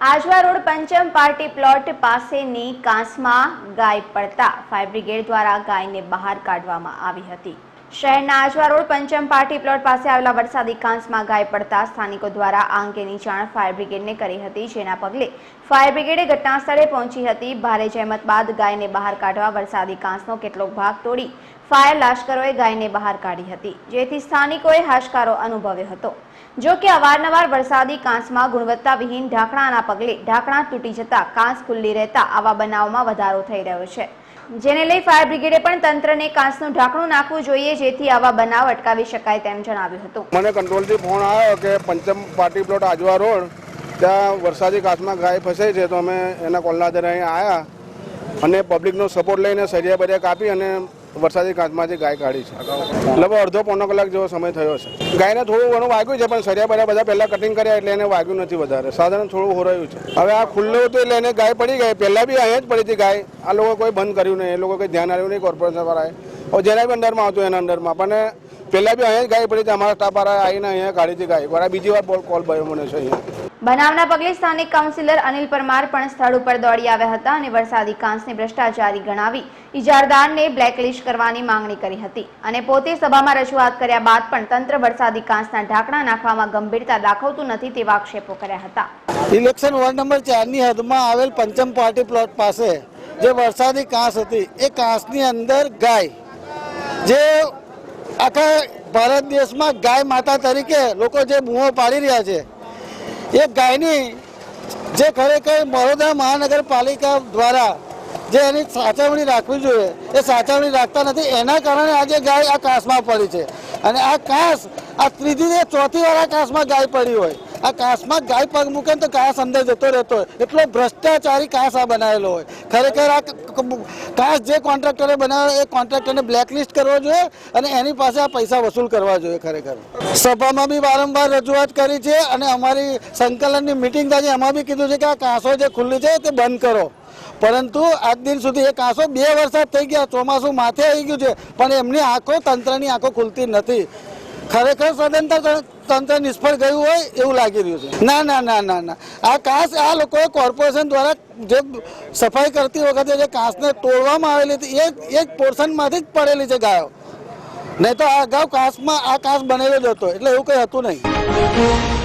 Ajwa road Pancham party plot પાસેની કાંસમાં ગાય પડતા ફાયર બ્રિગેડ દ્વારા ગાયને બહાર કાઢવામાં આવી હતી. શહેરના Ajwa road Pancham party plot પાસે આવેલા વરસાદી કાંસમાં ગાય પડતા સ્થાનિકો દ્વારા આ અંગેની જાણ ફાયર બ્રિગેડને કરી હતી, જેના પગલે ફાયર બ્રિગેડે ઘટનાસ્થળે પહોંચી હતી. ભારે જહેમત બાદ ગાયને બહાર કાઢવા વરસાદી કાંસનો કેટલોક ભાગ તોડી ફાયર લાશ્કરોએ ગાયને બહાર કાઢી હતી, જેથી સ્થાનિકોએ હાશકારો અનુભવ્યો હતો. જો કે અવારનવાર વરસાદી કાંસમાં ગુણવત્તાવિહીન ઢાંકણાના પગલે ઢાંકણા તૂટી જતા કાંસ ખુલ્લી રહેતા આવા બનાવમાં વધારો થઈ રહ્યો છે. જેને લઈ ફાયર બ્રિગેડે પણ તંત્રને કાંસનું ઢાંકણું નાખવું જોઈએ, જેથી આવા બનાવ અટકાવી શકાય તેમ જણાવ્યું હતું. મને કંટ્રોલથી ફોન આવ્યો કે Pancham party plot Ajwa road, ત્યાં વરસાદી કાચમાં ગાય ફસાઈ છે, તો અમે એના કોલના આધારે અહીંયા આવ્યા અને પબ્લિકનો સપોર્ટ લઈને સરિયા બરિયા કાપી અને વરસાદી કાંતમાંથી ગાય કાઢી છે. લગભગ અડધો પોણો કલાક જેવો સમય થયો છે. ગાયને થોડું ઘણું વાગ્યું છે, પણ સરિયા બધા બધા પહેલાં કટિંગ કર્યા એટલે એને વાગ્યું નથી વધારે. સાધારણ થોડું હોરાયું છે. હવે આ ખુલ્લું હતું એટલે એને ગાય પડી ગઈ. પહેલાં બી અહીંયા જ પડી હતી ગાય. આ લોકો કોઈ બંધ કર્યું નહીં. એ લોકો કંઈ ધ્યાન આવ્યું નહીં કોર્પોરેશન વાળાએ. હવે જેના બી અંડરમાં આવતું એના અંડરમાં. પણ પહેલાં બી અહીંયા જ ગાય પડી હતી. અમારા સ્ટાફ વાળા આવીને અહીંયા કાઢી હતી ગાય. બરાબર બીજી વાર બોલ કોલ ભર્યો મને છે અહીંયા. બનાવના પગલે સ્થાનિક કાઉન્સિલર અનિલ પરમાર પણ સ્થળ ઉપર દોડી આવ્યા હતા અને વરસાદી કાંસને ભ્રષ્ટાચારી ગણાવી ઇજારદારને બ્લેકલિસ્ટ કરવાની માંગણી કરી હતી. અને પોતે સભામાં રજૂઆત કર્યા બાદ પણ તંત્ર વરસાદી કાંસના ઢાંકણા નાખવામાં ગંભીરતા દાખવતું નથી તેવા આક્ષેપો કર્યા હતા. ઇલેક્શન વોર્ડ નંબર ચારની હદમાં આવેલ પંચમ પાર્ટી પ્લોટ પાસે જે વરસાદી કાંસ હતી, એ કાંસની અંદર ગાય, જે આખા ભારત દેશમાં ગાય માતા તરીકે લોકો જે બૂમો પાડી રહ્યા છે એ ગાયની જે ખરેખર બરોડા મહાનગરપાલિકા દ્વારા જે એની સાચવણી રાખવી જોઈએ, એ સાચવણી રાખતા નથી. એના કારણે આજે ગાય આ કાસમાં પડી છે. અને આ કાસ, આ ત્રીજી ચોથી વાર આ કાસમાં ગાય પડી હોય. આ કાંસમાં ગાય પગ મૂકે તો કાંસ અંદર જતો રહેતો હોય. એટલો ભ્રષ્ટાચારી કાંસ આ બનાવેલો હોય. ખરેખર આ કાંસ જે કોન્ટ્રાક્ટરે બનાવ્યો એ કોન્ટ્રાક્ટરને બ્લેકલિસ્ટ કરવો જોઈએ અને એની પાસે આ પૈસા વસૂલ કરવા જોઈએ ખરેખર. સભામાં બી વારંવાર રજૂઆત કરી છે અને અમારી સંકલનની મિટિંગ થાય એમાં બી કીધું છે કે આ કાંસો જે ખુલ્લી છે તે બંધ કરો. પરંતુ આજ દિન સુધી એ કાંસો બે વરસાદ થઈ ગયા. ચોમાસું માથે આવી ગયું છે. પણ એમની આંખો તંત્રની આંખો ખુલતી નથી. ખરેખર સદંતર તંત્ર નિષ્ફળ ગયું હોય એવું લાગી રહ્યું છે. ના ના ના ના ના. આ કાંસ આ લોકોએ કોર્પોરેશન દ્વારા જે સફાઈ કરતી વખતે જે કાંસને તોડવામાં આવેલી હતી, એ એક પોર્શનમાંથી જ પડેલી છે ગાયો. નહીં તો આ અગાઉ કાંસમાં આ કાંસ બનેલો જ હતો, એટલે એવું કંઈ હતું નહીં.